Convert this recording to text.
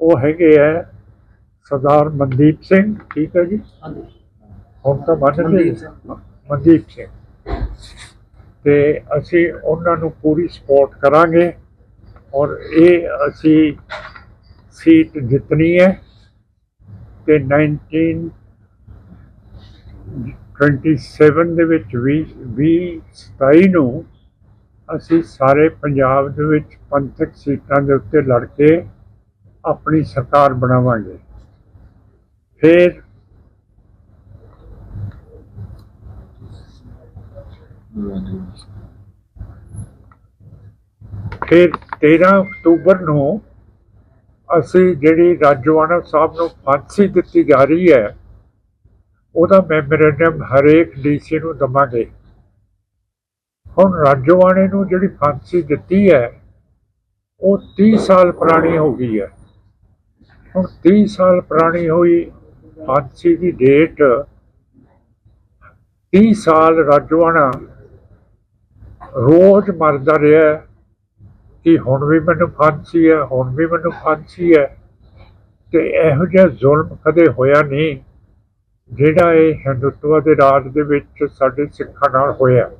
ਉਹ ਹੈਗੇ ਹੈ ਸਰਦਾਰ ਮਨਦੀਪ ਸਿੰਘ ਠੀਕ ਹੈ ਜੀ? ਹਾਂਜੀ। ਹੁਣ ਤਾਂ ਮਨਦੀਪ ਸਿੰਘ। ਮਨਦੀਪ ਸਿੰਘ। ਤੇ ਅਸੀਂ ਉਹਨਾਂ ਨੂੰ ਪੂਰੀ ਸਪੋਰਟ ਕਰਾਂਗੇ ਔਰ ਇਹ ਅਸੀਂ ਸੀਟ ਜਿੱਤਣੀ ਹੈ ਤੇ 19 27 ਦੇ ਵਿੱਚ 20 20 27 ਨੂੰ ਅਸੀਂ ਸਾਰੇ ਪੰਜਾਬ ਦੇ ਵਿੱਚ ਪੰਥਕ ਸੀਟਾਂ ਦੇ ਉੱਤੇ ਲੜ ਕੇ ਆਪਣੀ ਸਰਕਾਰ ਬਣਾਵਾਂਗੇ। ਫਿਰ ਫਿਰ 13 ਅਕਤੂਬਰ ਨੂੰ ਅਸੀਂ ਜਿਹੜੀ ਰਾਜਵਾਨਾ ਸਾਹਿਬ ਨੂੰ ਫਾਂਸੀ ਦਿੱਤੀ ਜਾ ਰਹੀ ਹੈ, ਉਹਦਾ ਮੈਮੋਰੈਂਡਮ ਹਰੇਕ ਡੀਸੀ ਨੂੰ ਦਵਾਂਗੇ। ਹੁਣ ਰਾਜਵਾਨੇ ਨੂੰ ਜਿਹੜੀ ਫਾਂਸੀ ਦਿੱਤੀ ਹੈ, ਉਹ 30 ਸਾਲ ਪੁਰਾਣੀ ਹੋ ਗਈ ਹੈ। ਹੁਣ 30 ਸਾਲ ਪੁਰਾਣੀ ਹੋਈ ਫਾਂਸੀ ਦੀ ਡੇਟ 30 ਸਾਲ ਰਾਜਵਾਨਾ ਰੋਜ਼ ਮਰਦਾ ਰਿਹਾ ਕਿ ਹੁਣ ਵੀ ਮੈਨੂੰ ਫਾਂਸੀ ਹੈ, ਹੁਣ ਵੀ ਮੈਨੂੰ ਫਾਂਸੀ ਹੈ ਤੇ ਇਹੋ ਜਿਹਾ ਜ਼ੁਲਮ ਕਦੇ ਹੋਇਆ ਨਹੀਂ ਜਿਹੜਾ ਇਹ ਹਿੰਦੂਤਵ ਦੇ ਰਾਜ ਦੇ ਵਿੱਚ ਸਾਡੇ ਸਿੱਖਾਂ ਨਾਲ ਹੋਇਆ।